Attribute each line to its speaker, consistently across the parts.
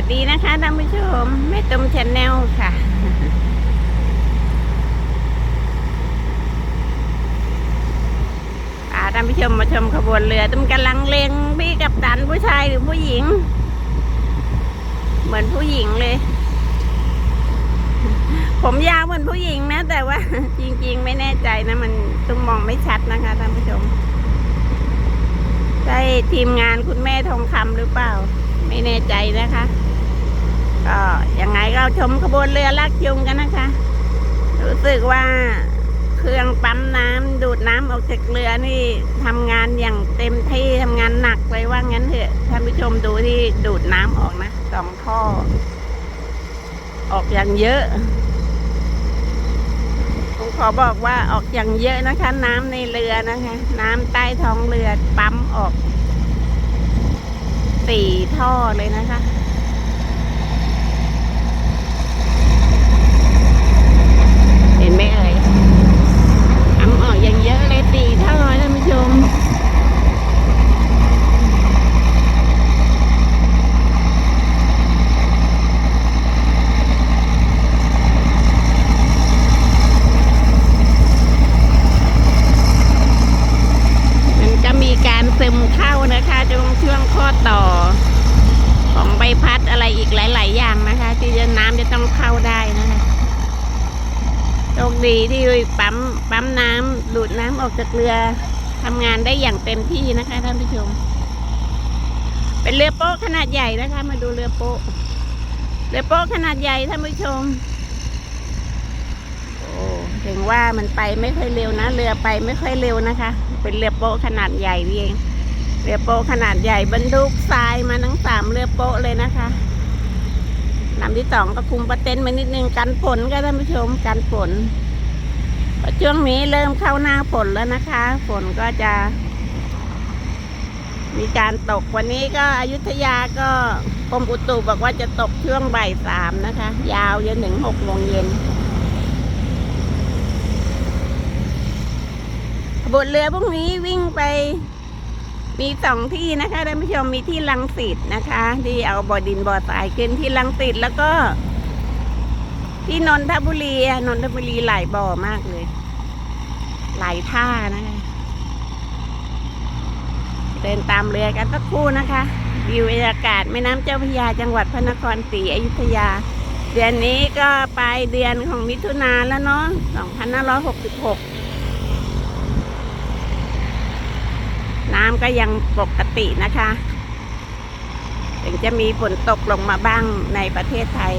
Speaker 1: วัสดีนะคะท่านผู้ชมแม่ตุ้มชนแนลค่ะพาท่านผู้ชมมาชมขบวนเรือตุ้มกำลังเลงพี่กับตันผู้ชายหรือผู้หญิง เหมือนผู้หญิงเลย ผมยาวเหมือนผู้หญิงนะ แต่ว่า จริง ๆ ไม่แน่ใจนะ มันตุ้มมองไม่ชัดนะคะท่านผู้ชมใช่ทีมงานคุณแม่ทองคำหรือเปล่า ไม่แน่ใจนะคะ ก็ยังไงก็ชมขบวนเรือลากยุงกันนะคะ รู้สึกว่าเครื่องปั๊มน้ำดูดน้ำออกจากเรือนี่ทำงานอย่างเต็มที่ทำงานหนักเลยว่างั้นเถอะท่านผู้ชมดูที่ดูดน้ำออกนะสองท่อ ออกอย่างเยอะผมขอบอกว่าออกอย่างเยอะนะคะ น้ำในเรือนะคะ น้ำใต้ท้องเรือปั๊มออกสี่ท่อเลยนะคะ เห็นไหมเอ่ยทำออกอย่างเยอะเลยตีท่อท่านผู้ชม มันก็มีการซึมเข้า นะคะตรงช่วงข้อต่อ ของใบพัดอะไรอีกหลาย ๆ อย่างนะคะ ที่จะน้ำจะต้องเข้าได้นะคะโชคดีที่ปั๊มปั๊มน้ำดูดน้ำออกจากเรือทำงานได้อย่างเต็มที่นะคะท่านผู้ชม เป็นเรือโป๊ะขนาดใหญ่นะคะ มาดูเรือโป๊ะเรือโป๊ะขนาดใหญ่ท่านผู้ชมโอ้ถึงว่ามันไปไม่ค่อยเร็วนะ เรือไปไม่ค่อยเร็วนะคะ เป็นเรือโป๊ะขนาดใหญ่เอง เรือโป๊ขนาดใหญ่บรรทุกทรายมาทั้งสามเรือโป๊เลยนะคะลำที่สองก็คุมประเต็นมานิดนึงกันฝนก็ท่านผู้ชมกันฝนช่วงนี้เริ่มเข้าหน้าฝนแล้วนะคะ ฝนก็จะ มีการตกวันนี้ก็อยุธยาก็กรมอุตุบอกว่าจะตกช่วงบ่ายสามนะคะ ยาวจนถึงหกโมงเย็นบวนเรือพวกนี้วิ่งไป มีสองที่นะคะท่านผู้ชมมีที่ลังสิตนะคะ ที่เอาบ่อดินบ่อทรายขึ้นที่ลังสิตแล้วก็ ที่นนทบุรีนนทบุรีหลายบ่อมากเลย หลายท่านะคะเดินตามเรือกันสักครู่นะคะวิวบรรยากาศแม่น้ำเจ้าพระยาจังหวัดพระนครศรีอยุธยา เดือนนี้ก็ปลายเดือนของมิถุนาแล้วเนาะ2566 น้ำก็ยังปกตินะคะ ถึงจะมีฝนตกลงมาบ้างในประเทศไทย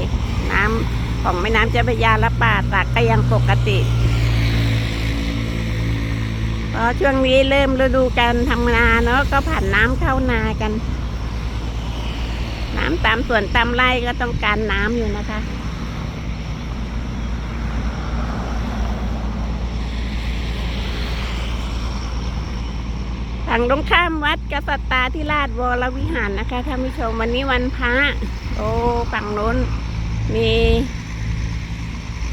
Speaker 1: น้ำของแม่น้ำเจ้าพระยาและป่าสักก็ยังปกติพราะช่วงนี้เริ่มฤดูการทำนาเนาะก็ผ่านน้ำเข้านากัน น้ำตามสวนตามไร่ก็ต้องการน้ำอยู่นะคะ ฝั่งตรงข้ามวัดกษัตราธิราชวรวิหารนะคะท่านผู้ชมวันนี้วันพระโอ้ฝั่งโน้นมี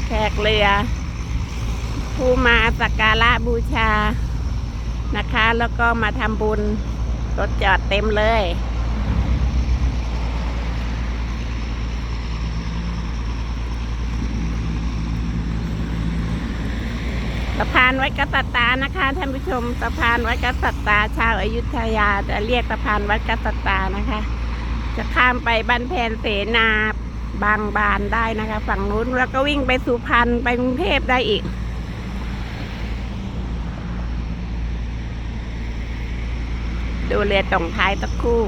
Speaker 1: แขกเรือ ผู้มาสักการะบูชานะคะ แล้วก็มาทำบุญรถจอดเต็มเลย สะพานไว้กษัตตานะคะท่านผู้ชมสะพานไว้กษัตตาชาวอยุธยาจะเรียกสะพานวัดกษัตตานะคะ จะข้ามไปบ้านแพนเสนาบางบานได้นะคะ ฝั่งนู้นแล้วก็วิ่งไปสุพรรณไปกรุงเทพได้อีกดูเรือตรงท้ายสักครู่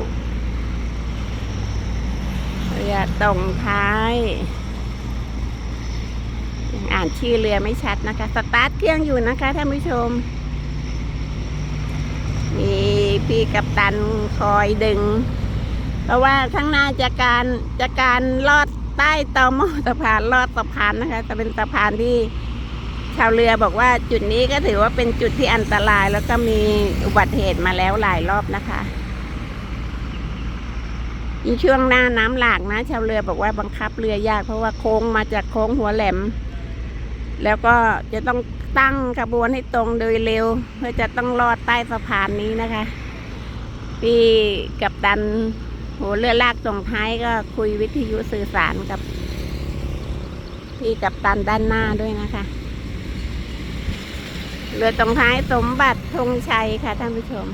Speaker 1: เรือตรงท้าย อ่านชื่อเรือไม่ชัดนะคะ สตาร์ทเครื่องอยู่นะคะท่านผู้ชม มีพี่กัปตันคอยดึง เพราะว่าข้างหน้าจะการจะการลอดใต้ตอหมอสะพานลอดสะพานนะคะ จะเป็นสะพานที่ชาวเรือบอกว่าจุดนี้ก็ถือว่าเป็นจุดที่อันตรายแล้วก็มีอุบัติเหตุมาแล้วหลายรอบนะคะยิ่งช่วงหน้าน้ำหลากนะ ชาวเรือบอกว่าบังคับเรือยากเพราะว่าโค้งมาจากโค้งหัวแหลม แล้วก็จะต้องตั้งขบวนให้ตรงโดยเร็ว เพื่อจะต้องลอดใต้สะพานนี้นะคะพี่กับดันโหเรือลากส่งท้ายก็คุยวิทยุสื่อสารกับพี่กับตันด้านหน้าด้วยนะคะ เรือตรงท้ายสมบัติธงชัยค่ะท่านผู้ชม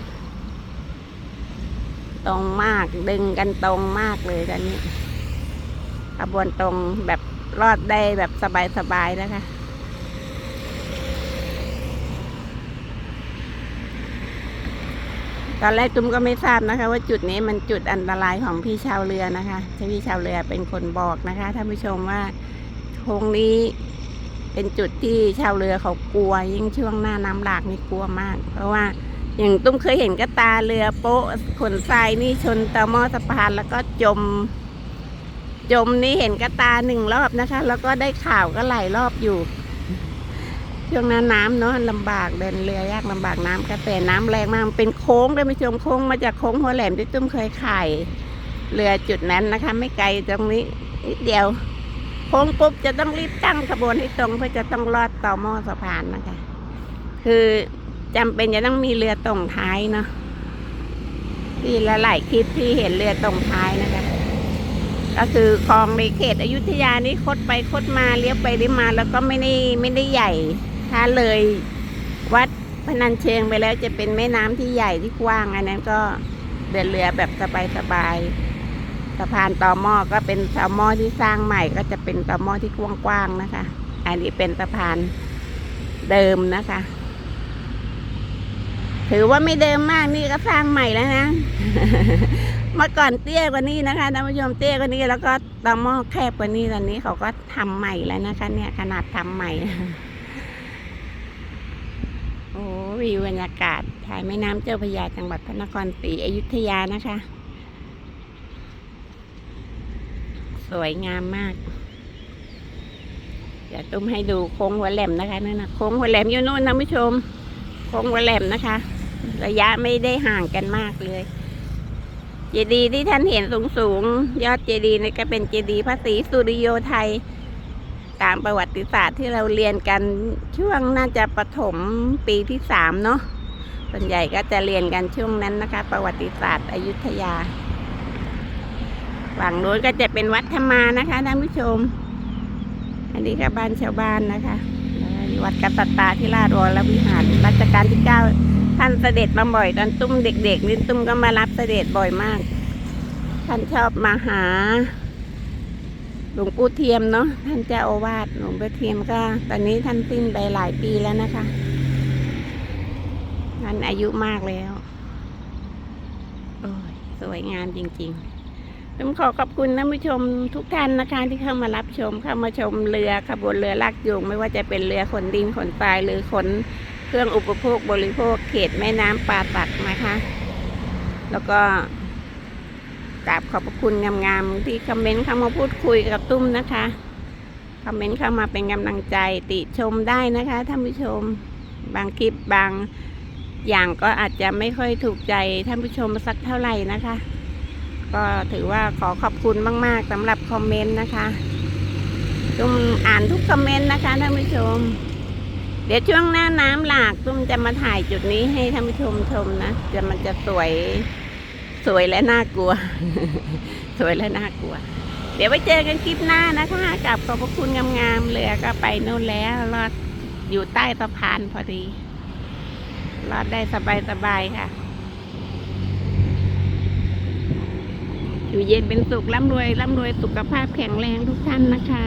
Speaker 1: ตรงมากดึงกันตรงมากเลยตอนนี้ขบวนตรงแบบรอดได้แบบสบายๆนะคะ ตอนแรกตุ้มก็ไม่ทราบนะคะ ว่าจุดนี้มันจุดอันตรายของพี่ชาวเรือนะคะพี่ชาวเรือเป็นคนบอกนะคะท่านผู้ชมว่าโค้งนี้เป็นจุดที่ชาวเรือเขากลัว ยิ่งช่วงหน้าน้ำหลากนี่กลัวมาก เพราะว่าอย่างตุ้มเคยเห็นกระตาเรือโป๊ะขนทรายนี่ชนตอหม้อสะพานแล้วก็จม จมนี่เห็นกระตาหนึ่งรอบนะคะ แล้วก็ได้ข่าวก็หลายรอบอยู่ ช่วงนั้นน้ำเนาะลำบากเดินเรือยากลำบากน้ำกระแสน้ำแรงมากมันเป็นโค้งด้วยไม่ชมโค้งมาจากโค้งหัวแหลมที่ตุ้มเคยขายเรือจุดนั้นนะคะ ไม่ไกลตรงนี้นิดเดียว โค้งปุ๊บจะต้องรีบตั้งขบวนให้ตรงเพื่อจะต้องลอดต่อหม้อสะพานนะคะ คือจำเป็นจะต้องมีเรือตรงท้ายเนาะที่ละหลายคลิปที่เห็นเรือตรงท้ายนะคะ ก็คือคลองในเขตอยุธยานี่คดไปคดมาเลี้ยวไปเลี้ยวมา แล้วก็ไม่ได้ไม่ได้ใหญ่ ถ้าเลยวัดพนัญเชิงไปแล้วจะเป็นแม่น้ำที่ใหญ่ที่กว้าง อันนั้นก็เดินเรือแบบสบายๆสะพานต่อหม้อก็เป็นต่อหม้อที่สร้างใหม่ ก็จะเป็นต่อหม้อที่กว้างๆนะคะ อันนี้เป็นสะพานเดิมนะคะ ถือว่าไม่เดิมมากนี่ก็สร้างใหม่แล้วนะเมื่อก่อนเตี้ยกว่านี้นะคะท่านผู้ชมเตี้ยกว่านี้แล้วก็ต่อหม้อแคบกว่านี้ตอนนี้เขาก็ทำใหม่แล้วนะคะ เนี่ยขนาดทำใหม่ โอ้วิวบรรยากาศถ่ายแม่น้ำเจ้าพระยาจังหวัดพระนครศรีอยุธยานะคะ สวยงามมาก เดี๋ยวตุ้มให้ดูโค้งหัวแหลมนะคะนั่นนะโค้งหัวแหลมอยู่นู่นนะผู้ชม โค้งหัวแหลมนะคะ ระยะไม่ได้ห่างกันมากเลย เจดีย์ที่ท่านเห็นสูงสูงๆยอดเจดีย์นี่ก็เป็นเจดีย์พระศรีสุริโยไทย ตามประวัติศาสตร์ที่เราเรียนกันช่วงน่าจะประถมปีที่สามเนาะส่วนใหญ่ก็จะเรียนกันช่วงนั้นนะคะ ประวัติศาสตร์อยุธยาฝั่งโน้นก็จะเป็นวัดธรรมานะคะท่านผู้ชม อันนี้ก็บ้านชาวบ้านนะคะววัดกัตตาที่ราชวรวิหารรัชกาลที่เก้าท่านเสด็จมาบ่อยตอนตุ้มเด็กๆนี่ตุ้มก็มารับเสด็จบ่อยมาก ท่านชอบมาหา หลวงปู่เทียมเนาะท่านเจ้าอาวาสหลวงปู่เทียมก็ ตอนนี้ท่านสิ้นไปหลายปีแล้วนะคะท่านอายุมากแล้วโอ้ยสวยงามจริงๆผมขอขอบคุณท่านผู้ชมทุกท่านนะคะ ที่เข้ามารับชมเข้ามาชมเรือขบวนเรือลากจูงไม่ว่าจะเป็นเรือขนดินขนทรายหรือขนเครื่องอุปโภคบริโภคเขตแม่น้ำป่าตักนะคะ แล้วก็ กราบขอบพระคุณงามๆที่คอมเมนต์เข้ามาพูดคุยกับตุ้มนะคะคอมเมนต์เข้ามาเป็นกำลังใจติชมได้นะคะท่านผู้ชมบางคลิปบางอย่างก็อาจจะไม่ค่อยถูกใจท่านผู้ชมสักเท่าไหร่นะคะ ก็ถือว่าขอขอบคุณมาก ๆสำหรับคอมเมนต์นะคะตุ้มอ่านทุกคอมเมนต์นะคะท่านผู้ชม เดี๋ยวช่วงหน้าน้ำหลากตุ้มจะมาถ่ายจุดนี้ให้ท่านผู้ชมชมนะจะมันจะสวย สวยและน่ากลัว สวยและน่ากลัว เดี๋ยวไปเจอกันคลิปหน้านะคะกับขอบพระคุณงามๆเรือก็ไปโน่นแล้วรอดอยู่ใต้สะพานพอดี รอดได้สบายๆค่ะ อยู่เย็นเป็นสุขร่ำรวยร่ำรวยสุขภาพแข็งแรงทุกท่านนะคะ